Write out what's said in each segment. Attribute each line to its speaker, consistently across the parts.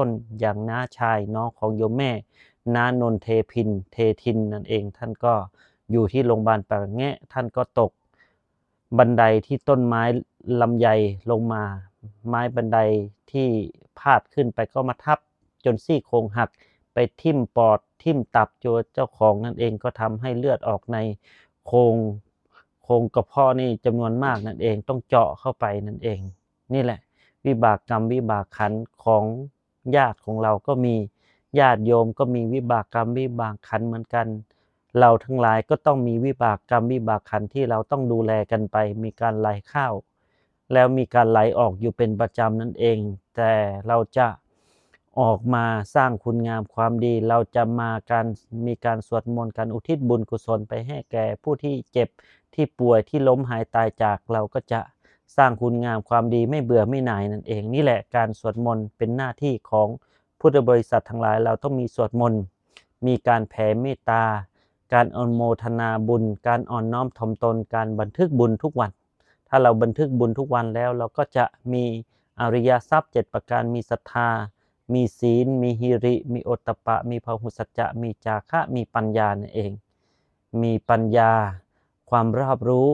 Speaker 1: ต้นอย่างน้าชายน้องของโยมแม่น้านนเทพิน เททินนั่นเอง ท่านก็อยู่ที่โรงพยาบาลปากแงะท่านก็ตก บันไดที่ต้นไม้ลำไยลงมา ไม้บันไดที่พาดขึ้นไปก็มาทับจนซี่โครงหักไปทิ่มปอดทิ่มตับโจเจ้าของนั่นเองก็ทำให้เลือดออกในโครงโครงกระเพาะนี่จำนวนมากนั่นเองต้องเจาะเข้าไปนั่นเอง นี่แหละ วิบากกรรมวิบากขันของ ญาติของเราก็มีญาติโยมก็มีวิบากกรรมวิบากขันเหมือนกัน เราทั้งหลายก็ต้องมีวิบากกรรมวิบากขันที่เราต้องดูแลกันไป มีการไหลเข้าแล้วมีการไหลออกอยู่เป็นประจำนั่นเอง แต่เราจะออกมาสร้างคุณงามความดี เราจะมาการมีการสวดมนต์การอุทิศบุญกุศลไปให้แก่ผู้ที่เจ็บที่ป่วยที่ล้มหายตายจากเราก็จะ สร้างคุณงามความดีไม่เบื่อไม่หน่ายนั่นเอง นี่แหละการสวดมนต์เป็นหน้าที่ของพุทธบริษัททั้งหลาย เราต้องมีสวดมนต์มีการแผ่เมตตา การอนโมทนาบุญ การอ่อนน้อมถ่อมตน การบันทึกบุญทุกวัน ถ้าเราบันทึกบุญทุกวันแล้ว เราก็จะมีอริยทรัพย์เจ็ดประการมีศรัทธา มีศีล มีฮิริ มีโอตตปปะ มีพหุสัจจะ มีจาคะ มีปัญญานั่นเอง มีปัญญา ความรอบรู้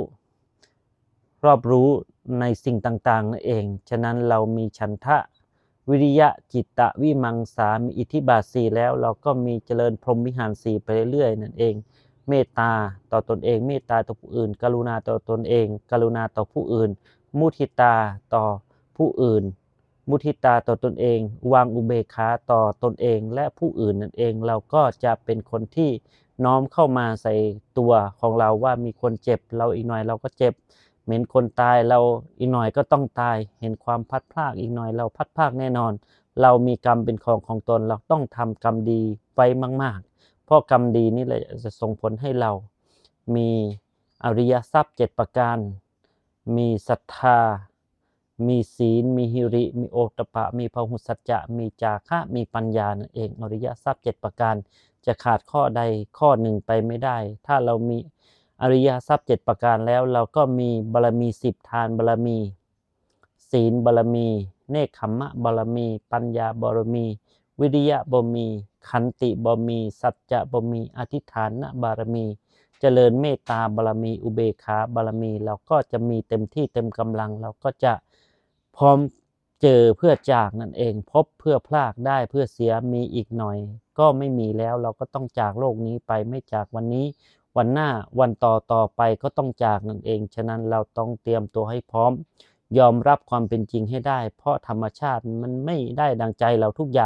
Speaker 1: รอบรู้ ในสิ่งต่างๆนั่นเอง ฉะนั้นเรามีฉันทะวิริยะจิตตะวิมังสามีอิทธิบาทสีแล้ว เราก็มีเจริญพรหมวิหารสีไปเรื่อยๆนั่นเอง เมตตาต่อตนเอง เมตตาต่อผู้อื่น กรุณาต่อตนเอง กรุณาต่อผู้อื่น มุทิตาต่อผู้อื่น มุทิตาต่อตนเอง วางอุเบกขาต่อตนเองและผู้อื่นนั่นเอง เราก็จะเป็นคนที่น้อมเข้ามาใส่ตัวของเราว่ามีคนเจ็บ เราอีกหน่อยเราก็เจ็บ เห็นคนตายเราอีกหน่อยก็ต้องตาย เห็นความพัดพรากอีกหน่อยเราพัดพรากแน่นอน เรามีกรรมเป็นของของตนเราต้องทำกรรมดีไว้มาก ๆ เพราะกรรมดีนี่แหละจะส่งผลให้เรา มีอริยทรัพย์เจ็ดประการ มีศรัทธา มีศีล มีฮิริ มีโอตปปะ มีพหุสัจจะ มีจาคะ มีปัญญานั่นเอง อริยทรัพย์เจ็ดประการ จะขาดข้อใดข้อหนึ่งไปไม่ได้ ถ้าเรามี อริยทรัพย์เจ็ดประการแล้ว เราก็มีบารมีสิบทานบารมี ศีลบารมี เนคขมมะบารมี ปัญญาบารมี วิริยะบารมี ขันติบารมี สัจจะบารมี อธิษฐานบารมี เจริญเมตตาบารมี อุเบกขาบารมี เราก็จะมีเต็มที่เต็มกำลัง เราก็จะพร้อมเจอเพื่อจากนั่นเอง พบเพื่อพลากได้เพื่อเสียมีอีกหน่อย ก็ไม่มีแล้วเราก็ต้องจากโลกนี้ไปไม่จากวันนี้ วันหน้าวันต่อต่อไปก็ต้องจากนั่นเอง ฉะนั้นเราต้องเตรียมตัวให้พร้อม ยอมรับความเป็นจริงให้ได้ เพราะธรรมชาติมันไม่ได้ดังใจเราทุกอย่าง